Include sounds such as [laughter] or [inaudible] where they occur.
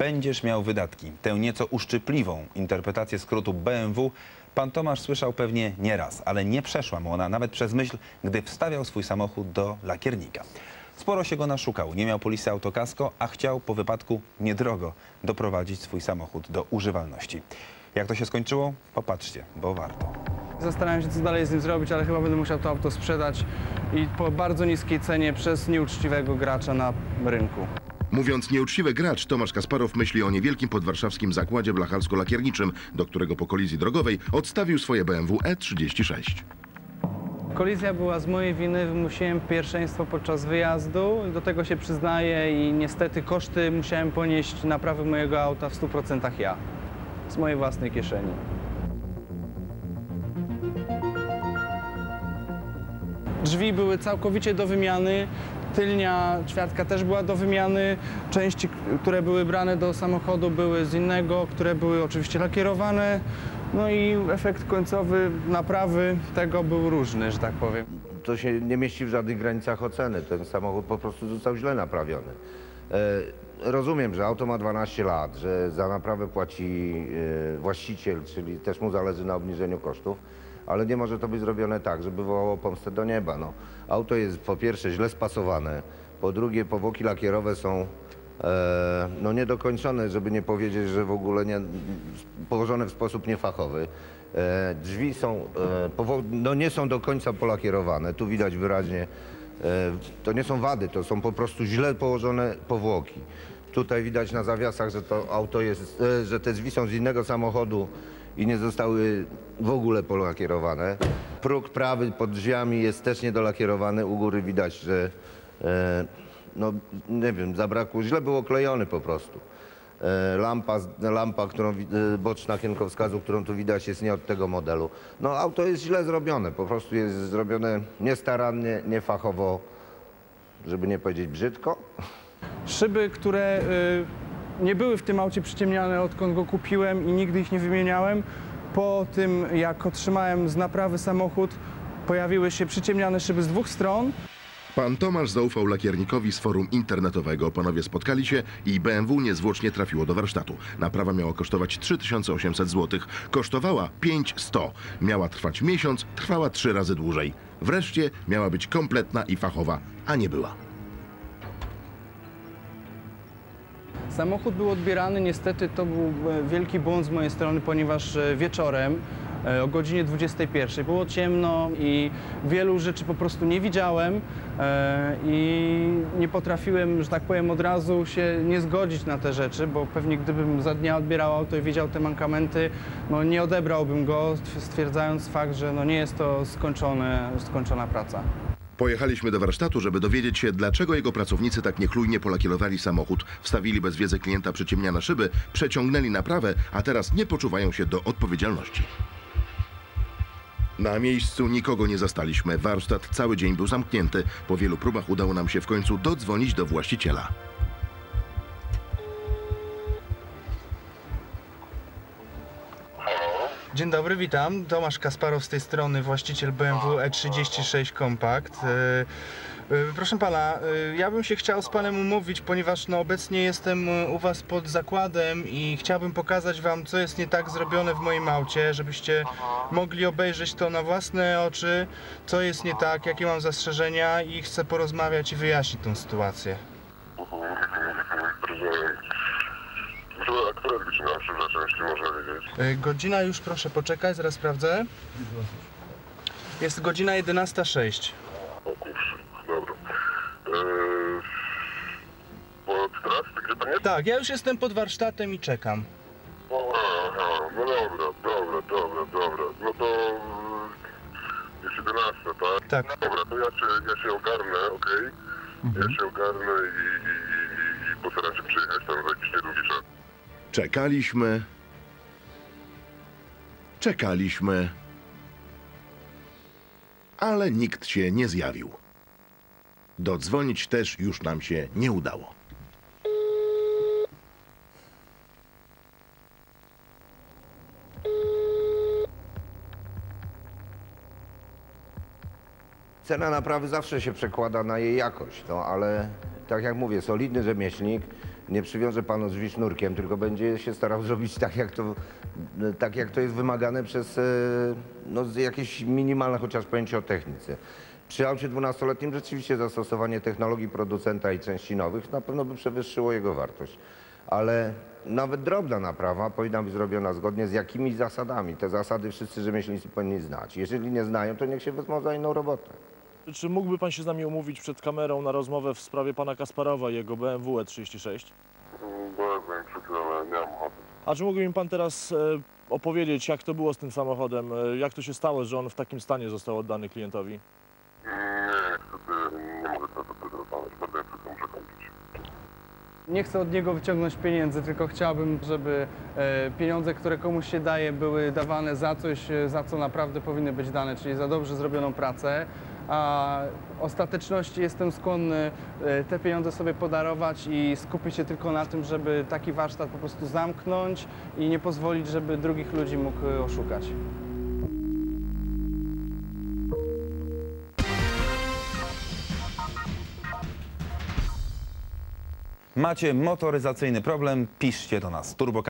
Będziesz miał wydatki. Tę nieco uszczypliwą interpretację skrótu BMW pan Tomasz słyszał pewnie nieraz, ale nie przeszła mu ona nawet przez myśl, gdy wstawiał swój samochód do lakiernika. Sporo się go naszukał, nie miał polisy autokasko, a chciał po wypadku niedrogo doprowadzić swój samochód do używalności. Jak to się skończyło? Popatrzcie, bo warto. Zastanawiam się, co dalej z nim zrobić, ale chyba będę musiał to auto sprzedać i po bardzo niskiej cenie przez nieuczciwego gracza na rynku. Mówiąc nieuczciwy gracz, Tomasz Kasparow myśli o niewielkim podwarszawskim zakładzie blacharsko-lakierniczym, do którego po kolizji drogowej odstawił swoje BMW E36. Kolizja była z mojej winy, wymusiłem pierwszeństwo podczas wyjazdu, do tego się przyznaję i niestety koszty musiałem ponieść naprawy mojego auta w 100% ja, z mojej własnej kieszeni. Drzwi były całkowicie do wymiany, tylnia ćwiartka też była do wymiany, części, które były brane do samochodu były z innego, które były oczywiście lakierowane, no i efekt końcowy naprawy tego był różny, że tak powiem. to się nie mieści w żadnych granicach oceny. Ten samochód po prostu został źle naprawiony. E, rozumiem, że auto ma 12 lat, że za naprawę płaci e, właściciel, czyli też mu zależy na obniżeniu kosztów, ale nie może to być zrobione tak, żeby wołało pomstę do nieba. No, auto jest po pierwsze źle spasowane, po drugie powłoki lakierowe są e, no, niedokończone, żeby nie powiedzieć, że w ogóle nie, położone w sposób niefachowy. E, drzwi są, e, no nie są do końca polakierowane. Tu widać wyraźnie, to nie są wady, to są po prostu źle położone powłoki. Tutaj widać na zawiasach, że to auto jest, e, że te drzwi są z innego samochodu i nie zostały w ogóle polakierowane. Próg prawy pod drzwiami jest też niedolakierowany. U góry widać, że e, no nie wiem, zabrakło, źle był oklejony po prostu. E, Lampa, lampa którą, e, boczna kierunkowskazu, którą tu widać jest nie od tego modelu. No auto jest źle zrobione, po prostu jest zrobione niestarannie, niefachowo, żeby nie powiedzieć brzydko. Szyby, które y, nie były w tym aucie przyciemniane odkąd go kupiłem i nigdy ich nie wymieniałem, po tym jak otrzymałem z naprawy samochód, pojawiły się przyciemniane szyby z dwóch stron. Pan Tomasz zaufał lakiernikowi z forum internetowego. Panowie spotkali się i BMW niezwłocznie trafiło do warsztatu. Naprawa miała kosztować 3800 zł. Kosztowała 5100. Miała trwać miesiąc, trwała trzy razy dłużej. Wreszcie miała być kompletna i fachowa, a nie była. Samochód był odbierany, niestety to był e, wielki błąd z mojej strony, ponieważ e, wieczorem o godzinie 21 było ciemno i wielu rzeczy po prostu nie widziałem e, i nie potrafiłem, że tak powiem, od razu się nie zgodzić na te rzeczy, bo pewnie gdybym za dnia odbierał auto i widział te mankamenty, no nie odebrałbym go, stwierdzając fakt, że no nie jest to skończone, skończona praca. Pojechaliśmy do warsztatu, żeby dowiedzieć się, dlaczego jego pracownicy tak niechlujnie polakierowali samochód, wstawili bez wiedzy klienta przyciemniane szyby, przeciągnęli naprawę, a teraz nie poczuwają się do odpowiedzialności. Na miejscu nikogo nie zastaliśmy. Warsztat cały dzień był zamknięty. Po wielu próbach udało nam się w końcu dodzwonić do właściciela. Dzień dobry, witam. Tomasz Kasparow z tej strony, właściciel BMW E36 Compact. Proszę pana, e, ja bym się chciał z panem umówić, ponieważ no, obecnie jestem e, u was pod zakładem i chciałbym pokazać wam, co jest nie tak zrobione w moim aucie, żebyście mogli obejrzeć to na własne oczy, co jest nie tak, jakie mam zastrzeżenia i chcę porozmawiać i wyjaśnić tą sytuację. Że, a która jest godzina, przepraszam, jeśli można wiedzieć? E, Godzina już, proszę poczekać, zaraz sprawdzę. Jest godzina 11.06. O kurczę, dobra. Eee, gdzie pan jest? Tak, ja już jestem pod warsztatem i czekam. Aha, no dobra, dobra, dobra, dobra. No to e, jest 11, tak? Tak. Dobra, to ja się, ja się ogarnę, okej? Ja się ogarnę i, i, i, i postaram się przyjechać tam za czas. Czekaliśmy. Czekaliśmy. Ale nikt się nie zjawił. Dodzwonić też już nam się nie udało. Cena naprawy zawsze się przekłada na jej jakość, no ale tak jak mówię, solidny rzemieślnik nie przywiąże panu drzwi sznurkiem, tylko będzie się starał [laughs] zrobić tak, jak to, tak jak to jest wymagane przez e, no, jakieś minimalne chociaż pojęcie o technice. Przy aucie 12-letnim rzeczywiście zastosowanie technologii producenta i części nowych na pewno by przewyższyło jego wartość. Ale nawet drobna naprawa powinna być zrobiona zgodnie z jakimiś zasadami. Te zasady wszyscy rzemieślnicy powinni znać. Jeżeli nie znają, to niech się wezmą za inną robotę. Czy mógłby pan się z nami umówić przed kamerą na rozmowę w sprawie pana Kasparowa i jego BMW E36? Mm, Bardzo mi przykro, ale nie mam ochoty. A czy mógłby mi pan teraz e, opowiedzieć, jak to było z tym samochodem? E, jak to się stało, że on w takim stanie został oddany klientowi? Nie, niestety nie mogę teraz o tym rozmawiać. Bardzo mi przykro, muszę kończyć. Nie chcę od niego wyciągnąć pieniędzy, tylko chciałbym, żeby e, pieniądze, które komuś się daje, były dawane za coś, za co naprawdę powinny być dane, czyli za dobrze zrobioną pracę. A ostateczności jestem skłonny e, te pieniądze sobie podarować i skupić się tylko na tym, żeby taki warsztat po prostu zamknąć i nie pozwolić, żeby drugich ludzi mógł e, oszukać. Macie motoryzacyjny problem? Piszcie do nas. Turbo